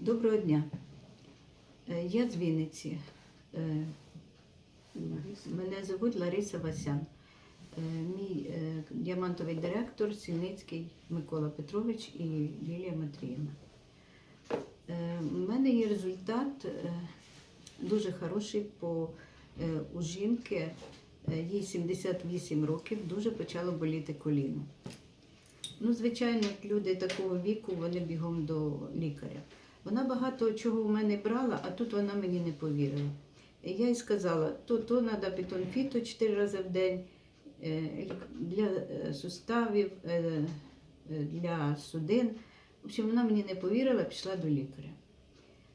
Доброго дня. Е, Я з Вінниці. Е, Мене звуть Лариса Васян. Е, Мій діамантовий директор Сільницький Микола Петрович і Лілія Матріївна. Е, У мене є результат дуже хороший по у жінки. Їй 78 років, дуже почало боліти коліно. Ну, звичайно, люди такого віку вони бігом до лікаря. Вона багато чого в мене брала, а тут вона мені не повірила. Я їй сказала, то, то треба пітонфіту 4 рази в день е, для е, суставів, е, для судин. В общем, вона мені не повірила, пішла до лікаря.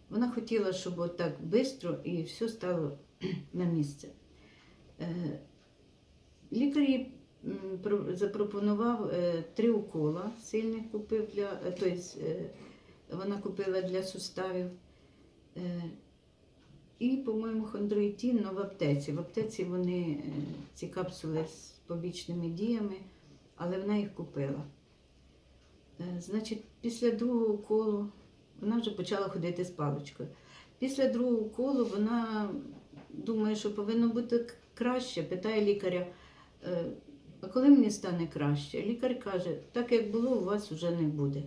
Вона хотіла, щоб отак швидко і все стало на місце. Лікар їй запропонував три укола сильних купив для, тобто, вона купила для суставів. Е, І, по-моєму, хондроїтін ну, в аптеці. В аптеці вони е, ці капсули з побічними діями, але вона їх купила. Е, Значить, після другого уколу вона вже почала ходити з паличкою. Після другого уколу вона думає, що повинно бути краще. Питає лікаря, «Е, а коли мені стане краще? Лікар каже, так як було, у вас вже не буде.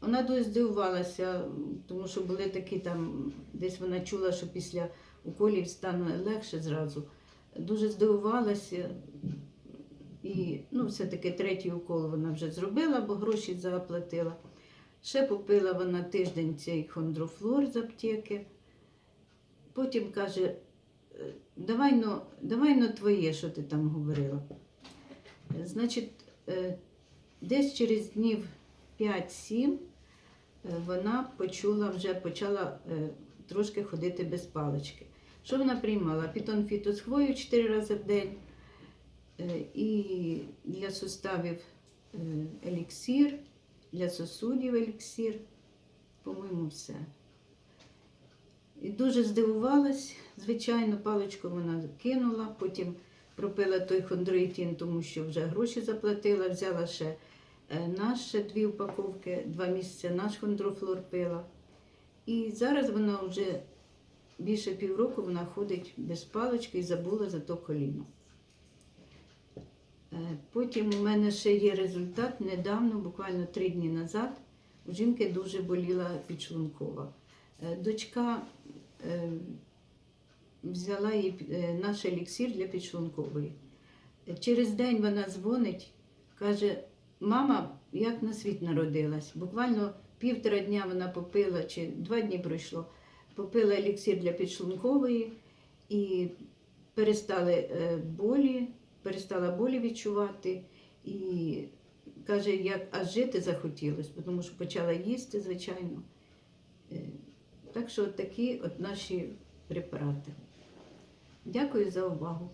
Вона дуже здивувалася, тому що були такі там, десь вона чула, що після уколів стане легше зразу. Дуже здивувалася. І ну, все-таки третій укол вона вже зробила, бо гроші заплатила. Ще попила вона тиждень цей хондрофлор з аптеки. Потім каже, «Е, давай но, давай но твоє, що ти там говорила. Значить, е, десь через днів 5-7 е, вона почула, вже почала е, трошки ходити без палички. Що вона приймала? Пітонфіту з хвою 4 рази в день. Е, І для суставів е, еліксир, для сосудів еліксир, по-моєму, все. І дуже здивувалась, звичайно, паличку вона кинула, потім пропила той хондроїтін, тому що вже гроші заплатила, взяла ще е, наш ще дві упаковки, два місяці наш хондрофлор пила. І зараз вона вже більше півроку вона ходить без палички і забула за то коліно. Е, Потім у мене ще є результат недавно, буквально три дні назад, у жінки дуже боліла підшлункова. Е, Дочка взяла їй наш еліксир для підшлункової. Через день вона дзвонить, каже: мама, як на світ народилась. Буквально півтора дня вона попила, чи два дні пройшло, попила еліксир для підшлункової і перестали е, болі, перестала болі відчувати. І каже, як аж жити захотілося, тому що почала їсти, звичайно. Е, Так що от такі от наші препарати. Дякую за увагу.